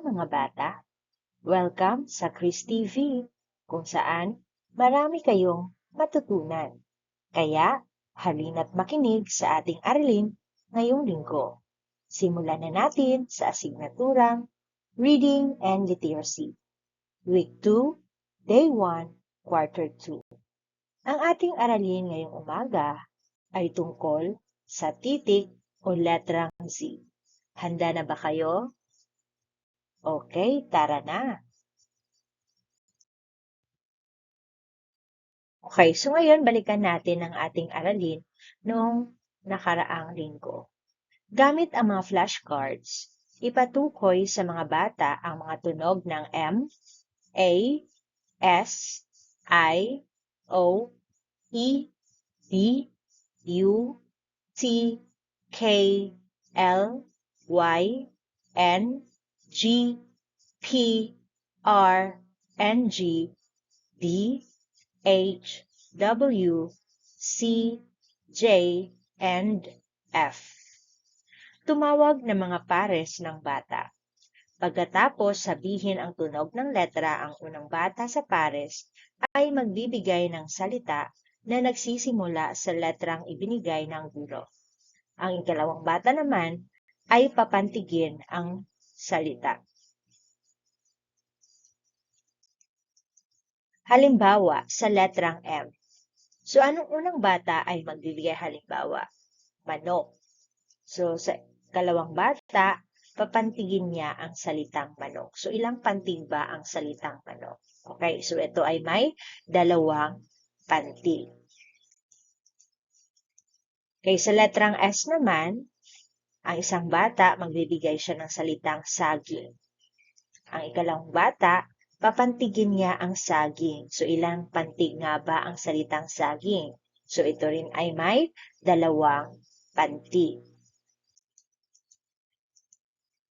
Mga bata? Welcome sa Chris TV, kung saan marami kayong matutunan. Kaya, halina't makinig sa ating aralin ngayong linggo. Simulan na natin sa asignaturang Reading and Literacy. Week 2, Day 1, Quarter 2. Ang ating aralin ngayong umaga ay tungkol sa titik o letrang Z. Handa na ba kayo? Okay, tara na. Okay, so ngayon balikan natin ang ating aralin noong nakaraang linggo. Gamit ang mga flashcards, ipatukoy sa mga bata ang mga tunog ng M, A, S, I, O, E, B, U, T, K, L, Y, N, G, P, R, N, G, D, H, W, C, J, and F. Tumawag ng mga pares ng bata. Pagkatapos sabihin ang tunog ng letra ang unang bata sa pares, ay magbibigay ng salita na nagsisimula sa letrang ibinigay ng guro. Ang ikalawang bata naman ay papantigin ang salita. Halimbawa, sa letrang M. So, anong unang bata ay magbibigay halimbawa? Manok. So, sa kalawang bata, papantigin niya ang salitang manok. So, ilang pantig ba ang salitang manok? Okay, so ito ay may dalawang pantig. Okay, sa letrang S naman, ang isang bata, magbibigay siya ng salitang saging. Ang ikalawang bata, papantigin niya ang saging. So, ilang pantig nga ba ang salitang saging? So, ito rin ay may dalawang pantig.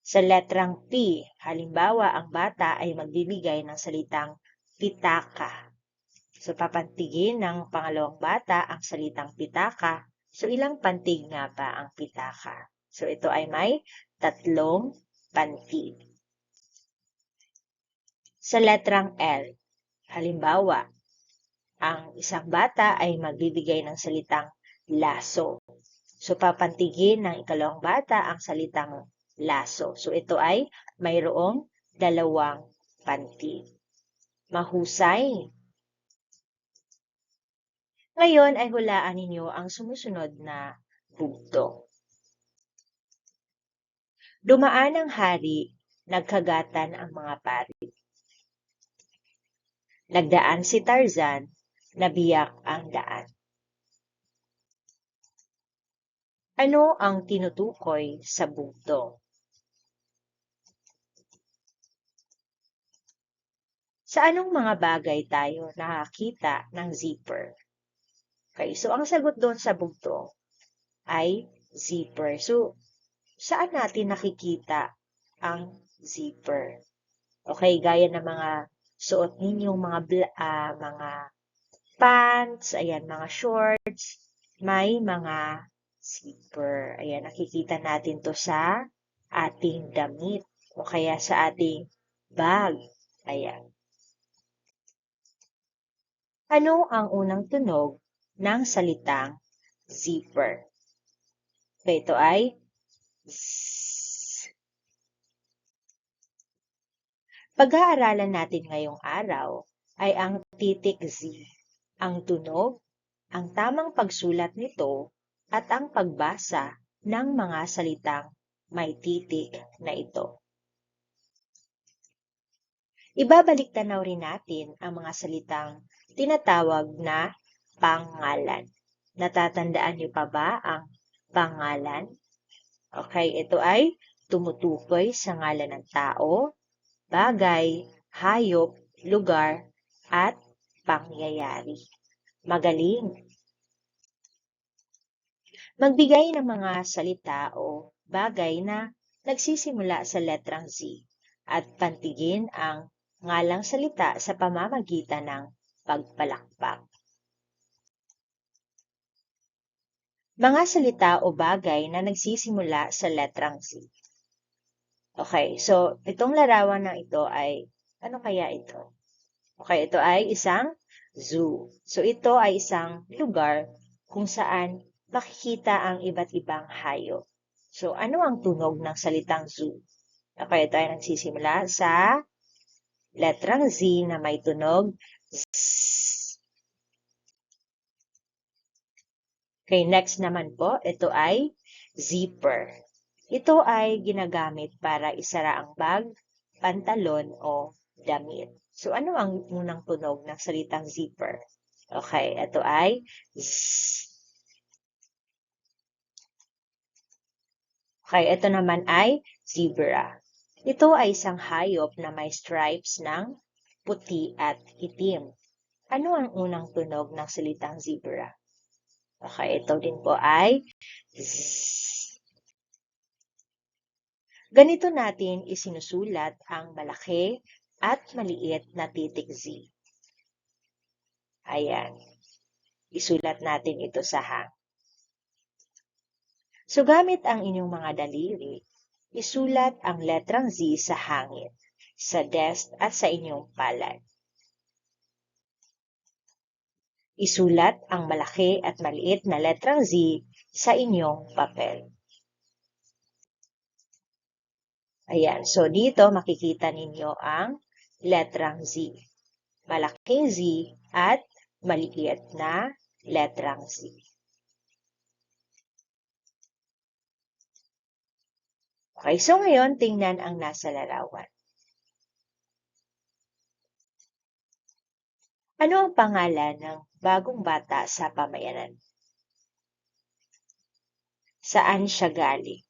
Sa letrang P, halimbawa, ang bata ay magbibigay ng salitang pitaka. So, papantigin ng pangalawang bata ang salitang pitaka. So, ilang pantig nga ba ang pitaka? So, ito ay may tatlong pantig. Sa letrang L, halimbawa, ang isang bata ay magbibigay ng salitang laso. So, papantigin ng ikalawang bata ang salitang laso. So, ito ay mayroong dalawang pantig. Mahusay. Ngayon ay hulaan ninyo ang sumusunod na bugtong. Dumaan ang hari, nagkagatan ang mga pari. Nagdaan si Tarzan, nabiyak ang daan. Ano ang tinutukoy sa bugtong? Sa anong mga bagay tayo nakakita ng zipper? Okay, so ang sagot doon sa bugtong ay zipper. So, saan natin nakikita ang zipper? Okay, gaya ng mga suot ninyong mga uh, mga pants, ayan, mga shorts, may mga zipper. Ayan, nakikita natin to sa ating damit o kaya sa ating bag. Ayan. Ano ang unang tunog ng salitang zipper? Ito ay Pag-aaralan natin ngayong araw ay ang titik Z, ang tunog, ang tamang pagsulat nito, at ang pagbasa ng mga salitang may titik na ito. Ibabalik tanaw rin natin ang mga salitang tinatawag na pangalan. Natatandaan niyo pa ba ang pangalan? Okay, ito ay tumutukoy sa ngalan ng tao, bagay, hayop, lugar, at pangyayari. Magaling! Magbigay ng mga salita o bagay na nagsisimula sa letrang Z at pantigin ang ngalang salita sa pamamagitan ng pagpalakpak. Mga salita o bagay na nagsisimula sa letrang Z. Okay, so itong larawan na ito ay, ano kaya ito? Okay, ito ay isang zoo. So ito ay isang lugar kung saan makikita ang iba't ibang hayop. So ano ang tunog ng salitang zoo? Okay, ito ay nagsisimula sa letrang Z na may tunog Z. Okay, next naman po, ito ay zipper. Ito ay ginagamit para isara ang bag, pantalon o damit. So, ano ang unang tunog ng salitang zipper? Okay, ito ay Z. Okay, ito naman ay zebra. Ito ay isang hayop na may stripes ng puti at itim. Ano ang unang tunog ng salitang zebra? Okay, ito din po ay. Ganito natin isinusulat ang malaki at maliit na titik Z. Ayan. Isulat natin ito sa hang. So gamit ang inyong mga daliri, isulat ang letrang Z sa hangin, sa desk at sa inyong palad. Isulat ang malaki at maliit na letrang Z sa inyong papel. Ayan, so dito makikita ninyo ang letrang Z. Malaking Z at maliit na letrang Z. Okay, so ngayon tingnan ang nasa larawan. Ano ang pangalan ng bagong bata sa pamayanan? Saan siya galing?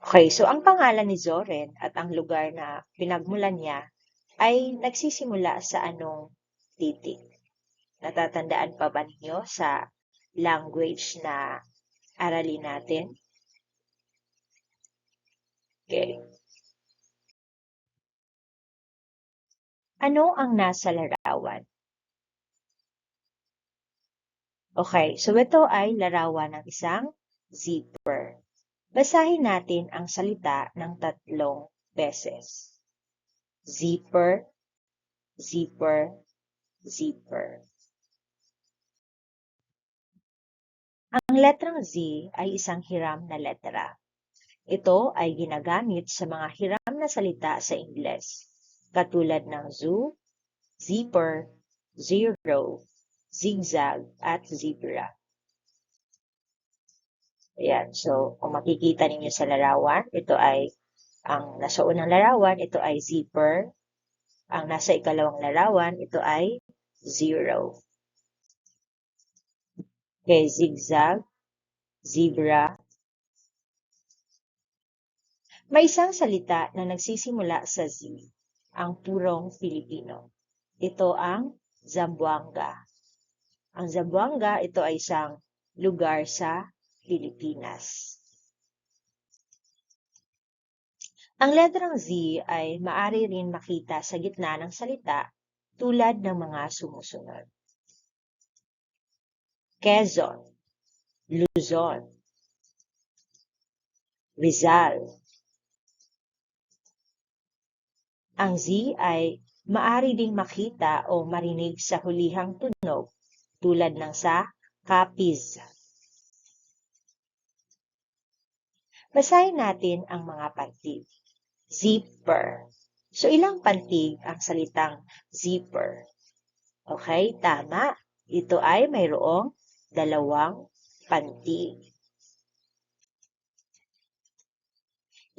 Okay, so ang pangalan ni Zoren at ang lugar na pinagmulan niya ay nagsisimula sa anong titik? Natatandaan pa ba ninyo sa language na aralin natin? Okay. Ano ang nasa larawan? Okay, so ito ay larawan ng isang zipper. Basahin natin ang salita ng tatlong beses. Zipper, zipper, zipper. Ang letrang Z ay isang hiram na letra. Ito ay ginagamit sa mga hiram na salita sa Ingles, katulad ng zoo, zipper, zero, zigzag, at zebra. Ayan, so kung makikita ninyo sa larawan, ito ay ang nasa unang larawan, ito ay zipper. Ang nasa ikalawang larawan, ito ay zero. Okay, zigzag, zebra. May isang salita na nagsisimula sa Z, ang purong Filipino. Ito ang Zamboanga. Ang Zamboanga, ito ay isang lugar sa Pilipinas. Ang letrang Z ay maari rin makita sa gitna ng salita tulad ng mga sumusunod. Quezon, Luzon, Rizal. Ang Z ay maari ding makita o marinig sa hulihang tunog tulad ng sa Capiz, Basahin natin ang mga pantig. Zipper. So, ilang pantig ang salitang zipper? Okay, tama. Ito ay mayroong dalawang pantig.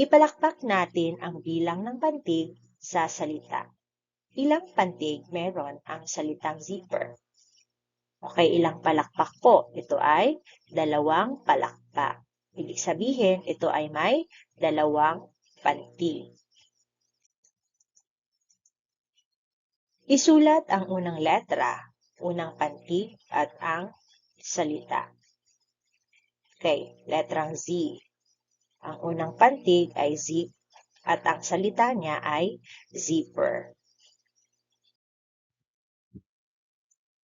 Ipalakpak natin ang bilang ng pantig sa salita. Ilang pantig meron ang salitang zipper? Okay, ilang palakpak po? Ito ay dalawang palakpak. Ibig sabihin, ito ay may dalawang pantig. Isulat ang unang letra, unang pantig at ang salita. Okay, letrang Z. Ang unang pantig ay zip at ang salita niya ay zipper.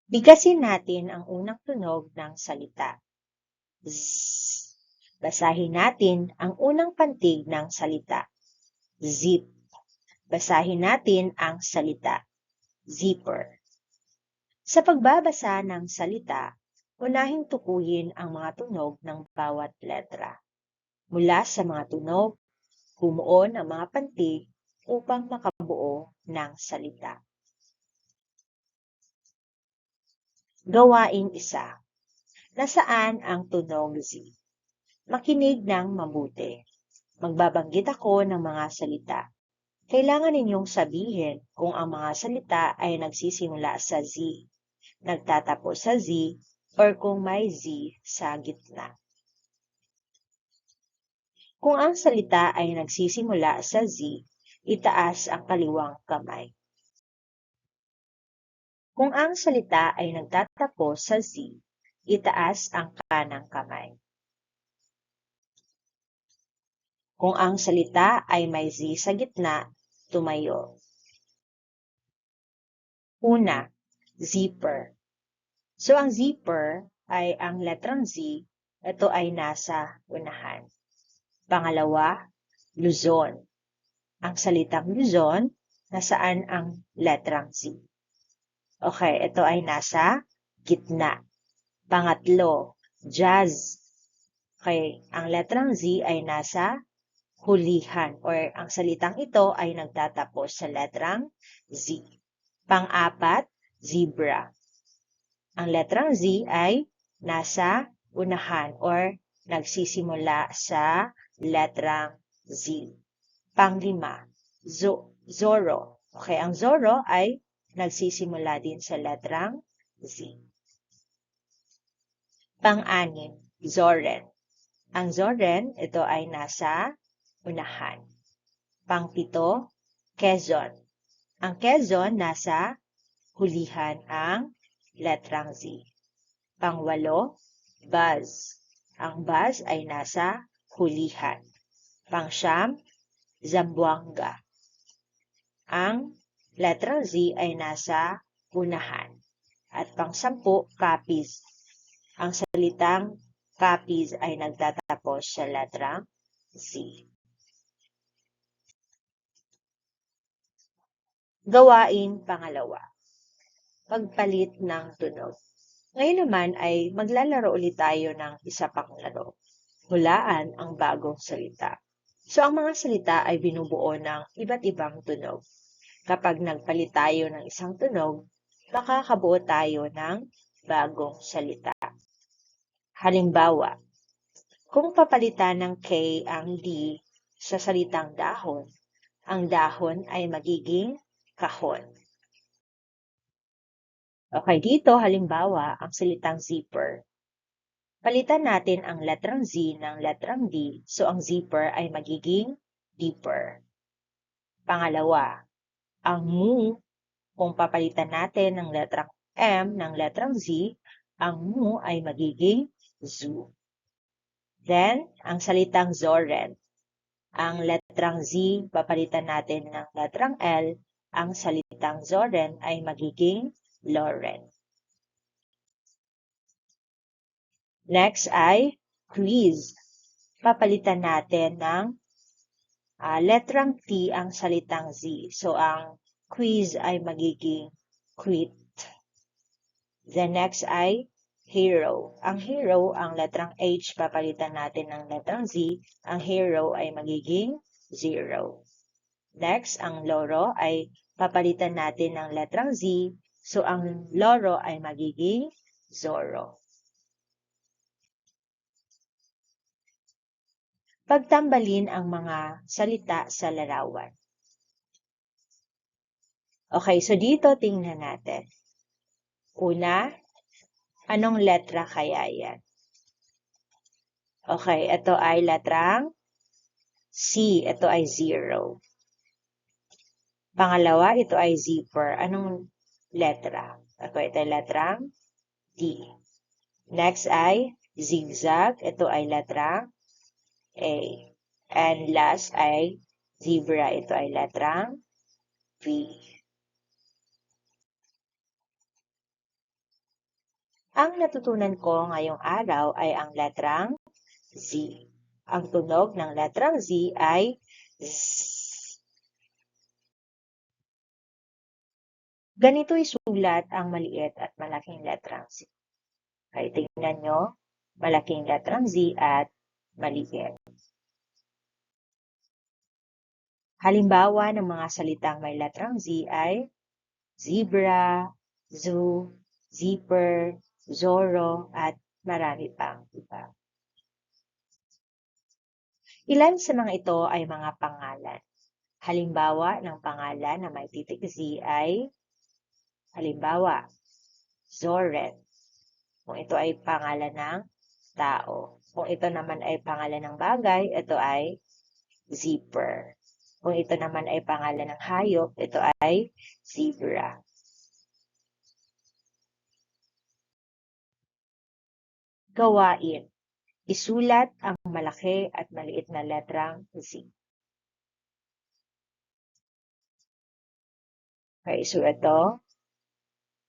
Bigasin natin ang unang tunog ng salita. Z. Basahin natin ang unang pantig ng salita. Zip. Basahin natin ang salita. Zipper. Sa pagbabasa ng salita, unahing tukuyin ang mga tunog ng bawat letra. Mula sa mga tunog, bumuo ng mga pantig upang makabuo ng salita. Gawain isa. Nasaan ang tunog Z? Makinig ng mabuti. Magbabanggit ako ng mga salita. Kailangan ninyong sabihin kung ang mga salita ay nagsisimula sa Z, nagtatapos sa Z, or kung may Z sa gitna. Kung ang salita ay nagsisimula sa Z, itaas ang kaliwang kamay. Kung ang salita ay nagtatapos sa Z, itaas ang kanang kamay. Kung ang salita ay may Z sa gitna, tumayo. Una, zipper. So ang zipper ay ang letrang Z, ito ay nasa unahan. Pangalawa, Luzon. Ang salitang Luzon, nasaan ang letrang Z? Okay, ito ay nasa gitna. Pangatlo, jazz. Okay, ang letrang Z ay nasa hulihan or ang salitang ito ay nagtatapos sa letrang Z. Pang-apat, zebra. Ang letrang Z ay nasa unahan or nagsisimula sa letrang Z. Panglima, zo Zoro. Okay, ang Zoro ay nagsisimula din sa letrang Z. Pang-anim, Zoren. Ang Zoren, ito ay nasa unahan. Pangpito, Quezon. Ang Quezon nasa hulihan ang letrang Z. Pangwalo, Buzz. Ang Buzz ay nasa hulihan. Pangsyam, Zamboanga. Ang letrang Z ay nasa unahan. At pangsampu, Capiz. Ang salitang Capiz ay nagtatapos sa letrang Z. Gawain pangalawa. Pagpalit ng tunog. Ngayon naman ay maglalaro ulit tayo ng isa pang laro. Hulaan ang bagong salita. So ang mga salita ay binubuo ng iba't ibang tunog. Kapag nagpalit tayo ng isang tunog, makakabuo tayo ng bagong salita. Halimbawa, kung papalitan ng K ang D sa salitang dahon, ang dahon ay magiging kahon. Okay, dito halimbawa ang salitang zipper. Palitan natin ang letrang Z ng letrang D, so ang zipper ay magiging deeper. Pangalawa, ang mu, kung papalitan natin ng letrang M ng letrang Z, ang mu ay magiging zoo. Then, ang salitang Zoren. Ang letrang Z, papalitan natin ng letrang L, ang salitang Zoren ay magiging Lauren. Next ay quiz. Papalitan natin ng uh, letrang T ang salitang Z. So, ang quiz ay magiging quit. The next ay hero. Ang hero, ang letrang H, papalitan natin ng letrang Z. Ang hero ay magiging zero. Next, ang loro ay papalitan natin ng letrang Z. So, ang loro ay magiging Zoro. Pagtambalin ang mga salita sa larawan. Okay, so dito tingnan natin. Una, anong letra kaya yan? Okay, ito ay letrang C. Ito ay zero. Pangalawa, ito ay zipper. Anong letra? Okay, ito ay letrang D. Next ay zigzag. Ito ay letrang A. And last ay zebra. Ito ay letrang V. Ang natutunan ko ngayong araw ay ang letrang Z. Ang tunog ng letrang Z ay Z. Ganito isulat ang maliit at malaking letrang Z. Kaya tingnan nyo, malaking letrang Z at maliit. Halimbawa ng mga salitang may letrang Z ay zebra, zoo, zipper, Zorro, at marami pang iba. Ilan sa mga ito ay mga pangalan. Halimbawa ng pangalan na may titik Z ay halimbawa, Zoret. Kung ito ay pangalan ng tao. Kung ito naman ay pangalan ng bagay, ito ay zipper. Kung ito naman ay pangalan ng hayop, ito ay zebra. Gawain. Isulat ang malaki at maliit na letrang Z. Okay, so ito,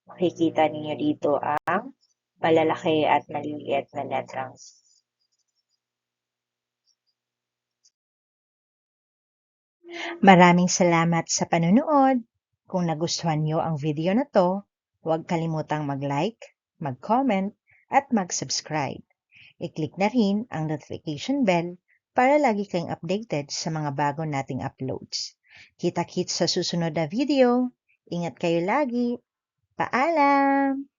makikita ninyo dito ang malalaki at maliliit na letrang Z. Maraming salamat sa panunood. Kung nagustuhan nyo ang video na to, huwag kalimutang mag-like, mag-comment, at mag-subscribe. I-click na rin ang notification bell para lagi kayong updated sa mga bago nating uploads. Kita-kits sa susunod na video. Ingat kayo lagi. Paalam!